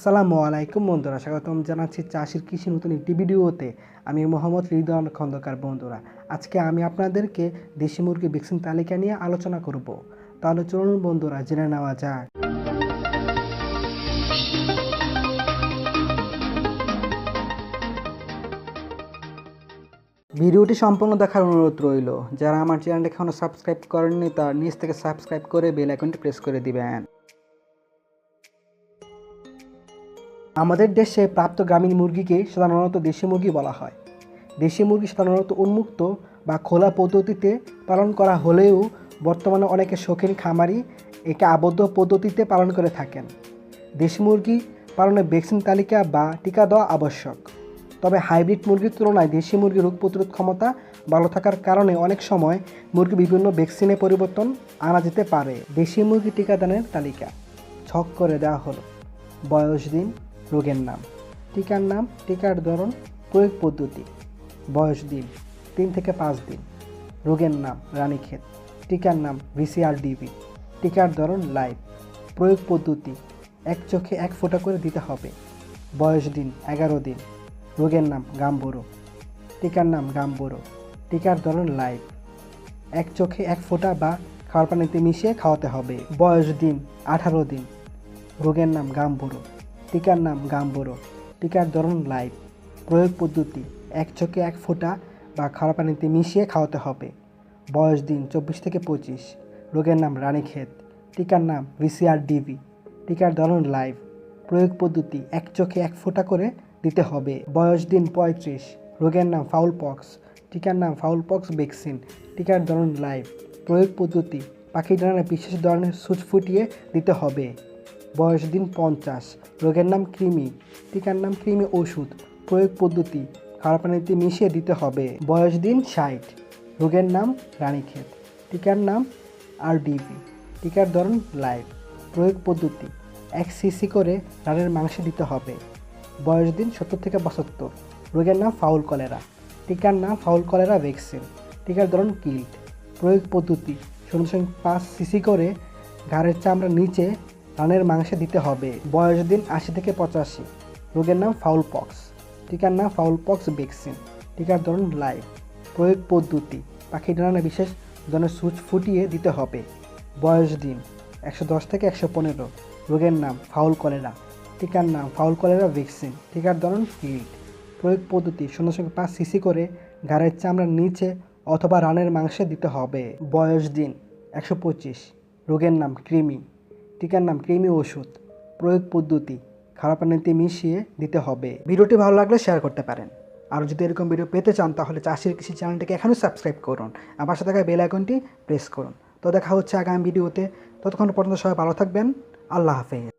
আসসালামু আলাইকুম বন্ধুরা, স্বাগতম জানাচ্ছি চাষির কৃষি নতুন একটি ভিডিওতে। আমি মোহাম্মদ হৃদয় খন্দকার বন্ধুরা। আজকে আমি আপনাদেরকে দেশি মুরগি ভ্যাকসিন তালিকা নিয়ে আলোচনা করব। তাহলে চলুন বন্ধুরা, জেনে নেওয়া যাক। ভিডিওটি সম্পূর্ণ দেখার অনুরোধ রইল। যারা আমার চ্যানেলটি এখনও সাবস্ক্রাইব করেননি, তার নিচ থেকে সাবস্ক্রাইব করে বেল আইকনটি প্রেস করে দিবেন। আমাদের দেশে প্রাপ্ত গ্রামীণ মুরগিকে সাধারণত দেশি মুরগি বলা হয়। দেশি মুরগি সাধারণত উন্মুক্ত বা খোলা পদ্ধতিতে পালন করা হলেও বর্তমানে অনেকে শৌখিন খামারি একে আবদ্ধ পদ্ধতিতে পালন করে থাকেন। দেশি মুরগি পালনে ভ্যাকসিন তালিকা বা টিকা দেওয়া আবশ্যক। তবে হাইব্রিড মুরগির তুলনায় দেশি মুরগির রোগ প্রতিরোধ ক্ষমতা ভালো থাকার কারণে অনেক সময় মুরগি বিভিন্ন ভ্যাকসিনে পরিবর্তন আনা যেতে পারে। দেশি মুরগি টিকাদানের তালিকা। ছক করে দেওয়া হলো। বয়স দিন। রোগের নাম। টিকার নাম, টিকার ধরন, প্রয়োগ পদ্ধতি। বয়স দিন, তিন থেকে পাঁচ দিন। রোগের নাম, রানীক্ষেত। টিকার নাম ভিসিআর ডিবি টিকার ধরন লাইভ প্রয়োগ পদ্ধতি, এক চোখে এক ফোঁটা করে দিতে হবে। বয়স দিন, এগারো দিন। রোগের নাম, গাম্বুরো। টিকার নাম, গাম্বুরো। টিকার ধরন লাইভ এক চোখে এক ফোঁটা বা খাওয়ার পানিতে মিশিয়ে খাওয়াতে হবে। বয়স দিন, আঠারো দিন। রোগের নাম, গাম্বুরো। টিকার নাম গাম্বুরো। টিকার ধরন লাইভ। প্রয়োগ পদ্ধতি, এক চোখে এক ফোঁটা বা খাওয়ার পানিতে মিশিয়ে খাওয়াতে হবে। বয়স দিন চব্বিশ থেকে পঁচিশ। রোগের নাম রানীক্ষেত। টিকার নাম ভিসিআর ডিভি টিকার ধরন লাইভ। প্রয়োগ পদ্ধতি, এক চোখে এক ফোঁটা করে দিতে হবে। বয়স দিন পঁয়ত্রিশ। রোগের নাম ফাউল পক্স। টিকার নাম ফাউল পক্স ভ্যাকসিন। টিকার ধরন লাইভ। প্রয়োগ পদ্ধতি পাখি ডানায় বিশেষ ধরনের সুচ ফুটিয়ে দিতে হবে। বয়স দিন পঞ্চাশ। রোগের নাম কৃমি। টিকার নাম কৃমি ওষুধ। প্রয়োগ পদ্ধতি। খাওয়ার পানিতে মিশিয়ে দিতে হবে। বয়স দিন ষাট। রোগের নাম রানীক্ষেত টিকার নাম আর আরডিবি। টিকার ধরন লাইভ। প্রয়োগ পদ্ধতি। এক সিসি করে রানের মাংসে দিতে হবে। বয়স দিন সত্তর থেকে বাষট্তর রোগের নাম ফাউল কলেরা। টিকার নাম ফাউল কলেরা ভ্যাকসিন। টিকার ধরন কিল্ট। প্রয়োগ পদ্ধতি। শূন্য পাঁচ সিসি করে ঘাড়ের চামড়া নিচে রানের মাংসে দিতে হবে। বয়স দিন আশি থেকে পঁচাশি। রোগের নাম ফাউল পক্স। টিকার নাম ফাউল পক্স ভ্যাকসিন। টিকার ধরন লাইভ। প্রয়োগ পদ্ধতি। পাখি ডানা বিশেষ ধরনের সুচ ফুটিয়ে দিতে হবে। বয়স দিন একশো দশ থেকে একশো পনেরো। রোগের নাম ফাউল কলেরা। টিকার নাম ফাউল কলেরা ভ্যাকসিন। টিকার ধরন ফিল্ড প্রয়োগ পদ্ধতি শূন্য সঙ্গে পাঁচ সিসি করে ঘাড়ের চামড়ার নিচে অথবা রানের মাংসে দিতে হবে। বয়স দিন একশো পঁচিশ। রোগের নাম কৃমি। টিকার নাম কৃমি ওষুধ, প্রয়োগ পদ্ধতি, খারাপ পানিতে মিশিয়ে দিতে হবে। ভিডিওটি ভালো লাগলে শেয়ার করতে পারেন। আর যদি এরকম ভিডিও পেতে চান, তাহলে চাষির কৃষি চ্যানেলটিকে এখনও সাবস্ক্রাইব করুন। আর সাথে থাকা বেল আইকনটি প্রেস করুন। তো দেখা হচ্ছে আগামী ভিডিওতে ততক্ষণ পর্যন্ত সবাই ভালো থাকবেন। আল্লাহ হাফেজ।